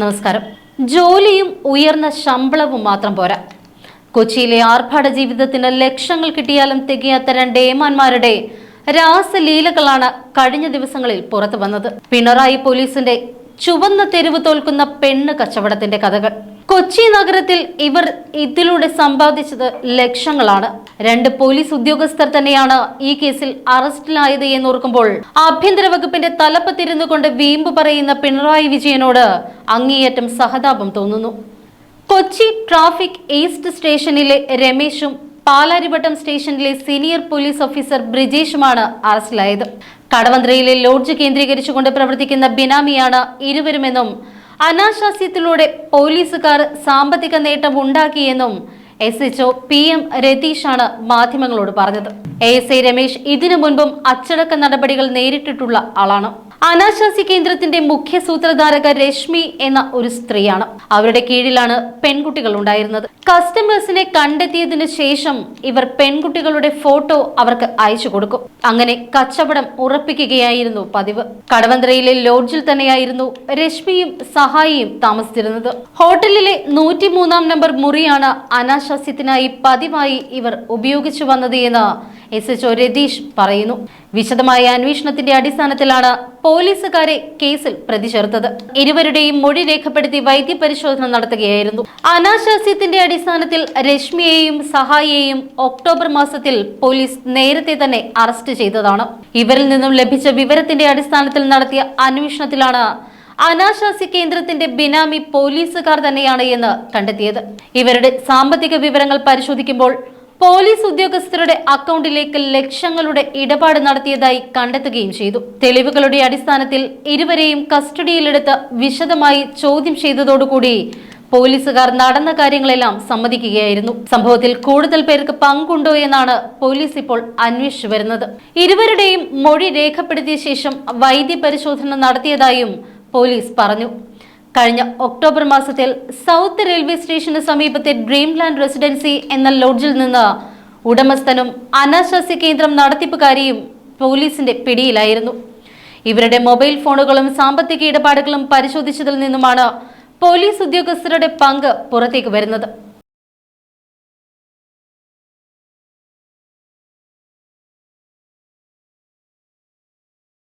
നമസ്കാരം. ജോലിയും ഉയർന്ന ശമ്പളവും മാത്രം പോരാ. കൊച്ചിയിലെ ആർഭാട ജീവിതത്തിന് ലക്ഷങ്ങൾ കിട്ടിയാലും തികയാത്ത രണ്ട് ഏമാന്മാരുടെ രാസലീലകളാണ് കഴിഞ്ഞ ദിവസങ്ങളിൽ പുറത്തു വന്നത്. പിണറായി പോലീസിന്റെ ചുവന്ന തെരുവ് തോൽക്കുന്ന പെണ്ണ് കച്ചവടത്തിന്റെ കഥകൾ. കൊച്ചി നഗരത്തിൽ ഇവർ ഇതിലൂടെ സമ്പാദിച്ചത് ലക്ഷങ്ങളാണ്. രണ്ട് പോലീസ് ഉദ്യോഗസ്ഥർ തന്നെയാണ് ഈ കേസിൽ അറസ്റ്റിലായത് എന്നോർക്കുമ്പോൾ ആഭ്യന്തര വകുപ്പിന്റെ തലപ്പത്തിരുന്നു കൊണ്ട് വീമ്പ് പറയുന്ന പിണറായി വിജയനോട് അങ്ങേയറ്റം സഹതാപം തോന്നുന്നു. കൊച്ചി ട്രാഫിക് ഈസ്റ്റ് സ്റ്റേഷനിലെ രമേശും പാലാരിവട്ടം സ്റ്റേഷനിലെ സീനിയർ പോലീസ് ഓഫീസർ ബ്രിജേഷുമാണ് അറസ്റ്റിലായത്. കടവന്ത്രയിലെ ലോഡ്ജ് കേന്ദ്രീകരിച്ചുകൊണ്ട് പ്രവർത്തിക്കുന്ന ബിനാമിയാണ് ഇരുവരുമെന്നും അനാശാസ്യത്തിലൂടെ പോലീസുകാർ സാമ്പത്തിക നേട്ടം ഉണ്ടാക്കിയെന്നും എസ് എച്ച്ഒ പി എം രതീഷാണ് മാധ്യമങ്ങളോട് പറഞ്ഞത്. എ എസ് ഐ രമേശ് ഇതിനു മുൻപും അച്ചടക്ക നടപടികൾ നേരിട്ടിട്ടുള്ള ആളാണ്. അനാശാസ്യ കേന്ദ്രത്തിന്റെ മുഖ്യ സൂത്രധാരക രശ്മി എന്ന ഒരു സ്ത്രീയാണ്. അവരുടെ കീഴിലാണ് പെൺകുട്ടികൾ ഉണ്ടായിരുന്നത്. കസ്റ്റമേഴ്സിനെ കണ്ടെത്തിയതിനു ശേഷം ഇവർ പെൺകുട്ടികളുടെ ഫോട്ടോ അവർക്ക് അയച്ചു കൊടുക്കും. അങ്ങനെ കച്ചവടം ഉറപ്പിക്കുകയായിരുന്നു പതിവ്. കടവന്ത്രയിലെ ലോഡ്ജിൽ തന്നെയായിരുന്നു രശ്മിയും സഹായിയും താമസിച്ചിരുന്നത്. ഹോട്ടലിലെ നൂറ്റിമൂന്നാം നമ്പർ മുറിയാണ് അനാശാസ്യത്തിനായി പതിവായി ഇവർ ഉപയോഗിച്ചു വന്നത് എന്ന് എസ് എച്ച് രതീഷ് പറയുന്നു. വിശദമായ അന്വേഷണത്തിന്റെ അടിസ്ഥാനത്തിലാണ് പോലീസുകാരെ കേസിൽ പ്രതി ചേർത്തത് ഇരുവരുടെയും മൊഴി രേഖപ്പെടുത്തി വൈദ്യപരിശോധന നടത്തുകയായിരുന്നു. അനാശാസ്യത്തിന്റെ അടിസ്ഥാനത്തിൽ രശ്മിയെയും സഹായിയെയും ഒക്ടോബർ മാസത്തിൽ പോലീസ് നേരത്തെ തന്നെ അറസ്റ്റ് ചെയ്തതാണ്. ഇവരിൽ നിന്നും ലഭിച്ച വിവരത്തിന്റെ അടിസ്ഥാനത്തിൽ നടത്തിയ അന്വേഷണത്തിലാണ് അനാശാസ്യ കേന്ദ്രത്തിന്റെ ബിനാമി പോലീസുകാർ തന്നെയാണ് എന്ന് കണ്ടെത്തിയത്. ഇവരുടെ സാമ്പത്തിക വിവരങ്ങൾ പരിശോധിക്കുമ്പോൾ പോലീസ് ഉദ്യോഗസ്ഥരുടെ അക്കൗണ്ടിലേക്ക് ലക്ഷങ്ങളുടെ ഇടപാട് നടത്തിയതായി കണ്ടെത്തുകയും ചെയ്തു. തെളിവുകളുടെ അടിസ്ഥാനത്തിൽ ഇരുവരെയും കസ്റ്റഡിയിലെടുത്ത് വിശദമായി ചോദ്യം ചെയ്തതോടുകൂടി പോലീസുകാർ നടന്ന കാര്യങ്ങളെല്ലാം സമ്മതിക്കുകയായിരുന്നു. സംഭവത്തിൽ കൂടുതൽ പേർക്ക് പങ്കുണ്ടോ എന്നാണ് പോലീസ് ഇപ്പോൾ അന്വേഷിച്ചു വരുന്നത്. ഇരുവരുടെയും മൊഴി രേഖപ്പെടുത്തിയ ശേഷം വൈദ്യപരിശോധന നടത്തിയതായും പോലീസ് പറഞ്ഞു. കഴിഞ്ഞ ഒക്ടോബർ മാസത്തിൽ സൗത്ത് റെയിൽവേ സ്റ്റേഷന് സമീപത്തെ ഡ്രീംലാൻഡ് റെസിഡൻസി എന്ന ലോഡ്ജിൽ നിന്ന് ഉടമസ്ഥനും അനാശാസ്യ കേന്ദ്രം നടത്തിപ്പുകാരിയും പോലീസിന്റെ പിടിയിലായിരുന്നു. ഇവരുടെ മൊബൈൽ ഫോണുകളും സാമ്പത്തിക ഇടപാടുകളും പരിശോധിച്ചതിൽ നിന്നുമാണ് പോലീസ് ഉദ്യോഗസ്ഥരുടെ പങ്ക് പുറത്തേക്ക് വരുന്നത്.